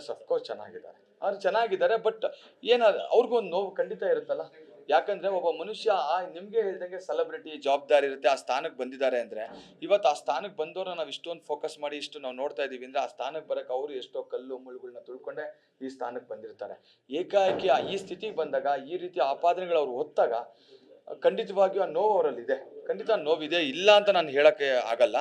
Yes of course ಚೆನ್ನಾಗಿದ್ದಾರೆ. ಅವ್ರು ಚೆನ್ನಾಗಿದ್ದಾರೆ ಬಟ್ ಏನ ಅವ್ರಿಗೂ ಒಂದು ನೋವು ಖಂಡಿತ ಇರುತ್ತಲ್ಲ? ಯಾಕಂದ್ರೆ ಒಬ್ಬ ಮನುಷ್ಯ ಆ ನಿಮ್ಗೆ ಹೇಳ್ದಂಗೆ ಸೆಲೆಬ್ರಿಟಿ ಜವಾಬ್ದಾರಿ ಇರುತ್ತೆ, ಆ ಸ್ಥಾನಕ್ಕೆ ಬಂದಿದ್ದಾರೆ ಅಂದ್ರೆ. ಇವತ್ತು ಆ ಸ್ಥಾನಕ್ಕೆ ಬಂದವ್ರನ್ನ ನಾವು ಇಷ್ಟೊಂದು ಫೋಕಸ್ ಮಾಡಿ, ಇಷ್ಟು ನಾವು ನೋಡ್ತಾ ಇದೀವಿ ಅಂದ್ರೆ ಆ ಸ್ಥಾನಕ್ಕೆ ಬರೋಕ್ಕೆ ಅವರು ಎಷ್ಟೋ ಕಲ್ಲು ಮುಳ್ಳುಗಳನ್ನ ತುಳ್ಕೊಂಡೆ ಈ ಸ್ಥಾನಕ್ಕೆ ಬಂದಿರ್ತಾರೆ. ಏಕಾಏಕಿ ಈ ಸ್ಥಿತಿಗೆ ಬಂದಾಗ, ಈ ರೀತಿ ಆಪಾದನೆಗಳು ಅವ್ರು ಹೊತ್ತಾಗ, ಖಂಡಿತವಾಗಿಯೂ ಆ ನೋವು ಅವರಲ್ಲಿದೆ. ಖಂಡಿತ ನೋವಿದೆ ಇಲ್ಲ ಅಂತ ನಾನು ಹೇಳಕ್ಕೆ ಆಗಲ್ಲ.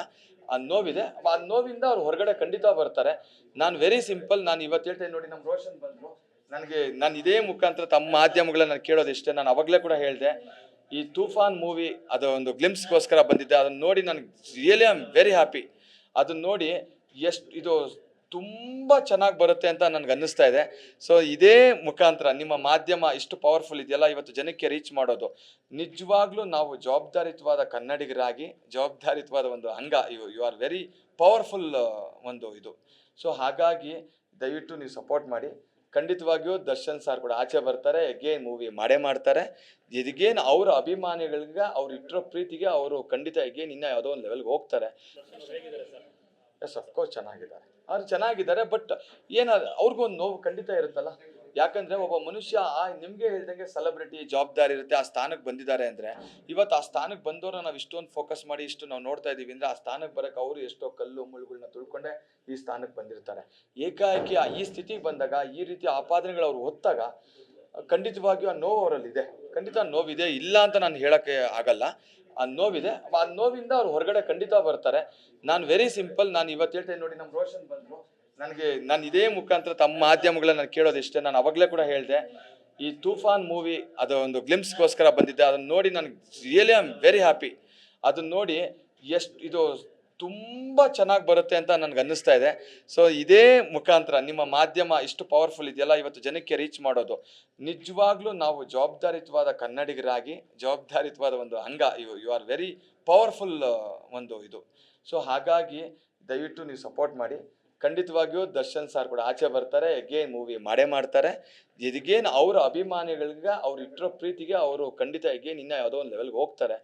ಆ ನೋವಿದೆ. ಆ ನೋವಿಂದ ಅವ್ರು ಹೊರಗಡೆ ಖಂಡಿತ ಬರ್ತಾರೆ. ನಾನು ವೆರಿ ಸಿಂಪಲ್ ನಾನು ಇವತ್ತು ಹೇಳ್ತೇನೆ ನೋಡಿ ನಮ್ಮ ರೋಷನ್ ಬಂದರು. ನನಗೆ, ನಾನು ಇದೇ ಮುಖಾಂತರ ತಮ್ಮ ಮಾಧ್ಯಮಗಳನ್ನ ನಾನು ಕೇಳೋದು ಇಷ್ಟೇ, ನಾನು ಅವಾಗಲೇ ಕೂಡ ಹೇಳಿದೆ. ಈ ತೂಫಾನ್ ಮೂವಿ ಅದು ಒಂದು ಗ್ಲಿಮ್ಸ್ಗೋಸ್ಕರ ಬಂದಿದ್ದೆ. ಅದನ್ನು ನೋಡಿ ನನಗೆ really I am very happy ಅದನ್ನ ನೋಡಿ ಎಷ್ಟು ಇದು ತುಂಬ ಚೆನ್ನಾಗಿ ಬರುತ್ತೆ ಅಂತ ನನಗೆ ಅನ್ನಿಸ್ತಾ ಇದೆ. ಸೊ ಇದೇ ಮುಖಾಂತರ ನಿಮ್ಮ ಮಾಧ್ಯಮ ಇಷ್ಟು ಪವರ್ಫುಲ್ ಇದೆಯಲ್ಲ, ಇವತ್ತು ಜನಕ್ಕೆ ರೀಚ್ ಮಾಡೋದು. ನಿಜವಾಗ್ಲೂ ನಾವು ಜವಾಬ್ದಾರಿತವಾದ ಕನ್ನಡಿಗರಾಗಿ ಜವಾಬ್ದಾರಿತವಾದ ಒಂದು ಅಂಗ you you are very powerful ಒಂದು ಇದು. ಸೊ ಹಾಗಾಗಿ ದಯವಿಟ್ಟು ನೀವು ಸಪೋರ್ಟ್ ಮಾಡಿ. ಖಂಡಿತವಾಗಿಯೂ ದರ್ಶನ್ ಸರ್ ಕೂಡ ಆಚೆ ಬರ್ತಾರೆ ಎಗೇನ್ ಮೂವಿ ಮಾಡೇ ಮಾಡ್ತಾರೆ. ಇದಗೇನು ಅವರ ಅಭಿಮಾನಿಗಳಿಗೆ, ಅವ್ರು ಇಟ್ಟಿರೋ ಪ್ರೀತಿಗೆ ಅವರು ಖಂಡಿತ ಎಗೇನ್ ಇನ್ನೂ ಯಾವುದೋ ಒಂದು ಲೆವೆಲ್ಗೆ ಹೋಗ್ತಾರೆ. ಎಸ್ ಅಫ್ಕೋರ್ಸ್ ಚೆನ್ನಾಗಿದ್ದಾರೆ. ಅವ್ರು ಚೆನ್ನಾಗಿದ್ದಾರೆ ಬಟ್ ಏನ ಅವ್ರಿಗೂ ಒಂದು ನೋವು ಖಂಡಿತ ಇರುತ್ತಲ್ಲ? ಯಾಕಂದ್ರೆ ಒಬ್ಬ ಮನುಷ್ಯ, ಆ ನಿಮ್ಗೆ ಹೇಳ್ದಂಗೆ ಸೆಲೆಬ್ರಿಟಿ ಜವಾಬ್ದಾರಿ ಇರುತ್ತೆ, ಆ ಸ್ಥಾನಕ್ಕೆ ಬಂದಿದ್ದಾರೆ ಅಂದ್ರೆ, ಇವತ್ತು ಆ ಸ್ಥಾನಕ್ಕೆ ಬಂದವ್ರನ್ನ ನಾವು ಇಷ್ಟೊಂದು ಫೋಕಸ್ ಮಾಡಿ, ಇಷ್ಟು ನಾವು ನೋಡ್ತಾ ಇದೀವಿ ಅಂದ್ರೆ, ಆ ಸ್ಥಾನಕ್ಕೆ ಬರಕ್ಕೆ ಅವರು ಎಷ್ಟೋ ಕಲ್ಲು ಮುಳ್ಳುಗಳನ್ನ ತುಳ್ಕೊಂಡೆ ಈ ಸ್ಥಾನಕ್ಕೆ ಬಂದಿರ್ತಾರೆ. ಏಕಾಏಕಿ ಈ ಸ್ಥಿತಿಗೆ ಬಂದಾಗ, ಈ ರೀತಿ ಆಪಾದನೆಗಳು ಅವ್ರು ಹೊತ್ತಾಗ ಖಂಡಿತವಾಗಿಯೂ ಆ ನೋವು ಅವರಲ್ಲಿ ಇದೆ ಖಂಡಿತ ನೋವಿದೆ. ಇಲ್ಲ ಅಂತ ನಾನು ಹೇಳಕ್ಕೆ ಆಗಲ್ಲ. ಆ ನೋವಿದೆ. ಆ ನೋವಿಂದ ಅವ್ರು ಹೊರಗಡೆ ಖಂಡಿತ ಬರ್ತಾರೆ. ನಾನು ವೆರಿ ಸಿಂಪಲ್ ನಾನು ಇವತ್ತು ಹೇಳ್ತೇನೆ ನೋಡಿ, ನಮ್ಮ ರೋಷನ್ ಬಂದರು. ನನಗೆ, ನಾನು ಇದೇ ಮುಖಾಂತರ ತಮ್ಮ ಮಾಧ್ಯಮಗಳನ್ನ ನಾನು ಕೇಳೋದು ಇಷ್ಟೇ. ನಾನು ಅವಾಗಲೇ ಕೂಡ ಹೇಳಿದೆ, ಈ ತೂಫಾನ್ ಮೂವಿ ಅದು ಒಂದು ಗ್ಲಿಮ್ಸ್ಗೋಸ್ಕರ ಬಂದಿದ್ದೆ. ಅದನ್ನು ನೋಡಿ ನನಗೆ really I am very happy ಅದನ್ನು ನೋಡಿ ಎಷ್ಟು ಇದು ತುಂಬ ಚೆನ್ನಾಗಿ ಬರುತ್ತೆ ಅಂತ ನನಗೆ ಅನ್ನಿಸ್ತಾ ಇದೆ. ಸೊ ಇದೇ ಮುಖಾಂತರ ನಿಮ್ಮ ಮಾಧ್ಯಮ ಇಷ್ಟು ಪವರ್ಫುಲ್ ಇದೆಯಲ್ಲ, ಇವತ್ತು ಜನಕ್ಕೆ ರೀಚ್ ಮಾಡೋದು. ನಿಜವಾಗ್ಲೂ ನಾವು ಜವಾಬ್ದಾರಿತವಾದ ಕನ್ನಡಿಗರಾಗಿ ಜವಾಬ್ದಾರಿತವಾದ ಒಂದು ಅಂಗ you you are very powerful ಒಂದು ಇದು. ಸೊ ಹಾಗಾಗಿ ದಯವಿಟ್ಟು ನೀವು ಸಪೋರ್ಟ್ ಮಾಡಿ. ಖಂಡಿತವಾಗಿಯೂ ದರ್ಶನ್ ಸರ್ ಕೂಡ ಆಚೆ ಬರ್ತಾರೆ ಎಗೇನ್ ಮೂವಿ ಮಾಡೇ ಮಾಡ್ತಾರೆ. ಇದಗೇನು ಅವರ ಅಭಿಮಾನಿಗಳಿಗೆ, ಅವ್ರು ಇಟ್ಟಿರೋ ಪ್ರೀತಿಗೆ ಅವರು ಖಂಡಿತ ಎಗೇನ್ ಇನ್ನೂ ಯಾವುದೋ ಒಂದು ಲೆವೆಲ್ಗೆ ಹೋಗ್ತಾರೆ.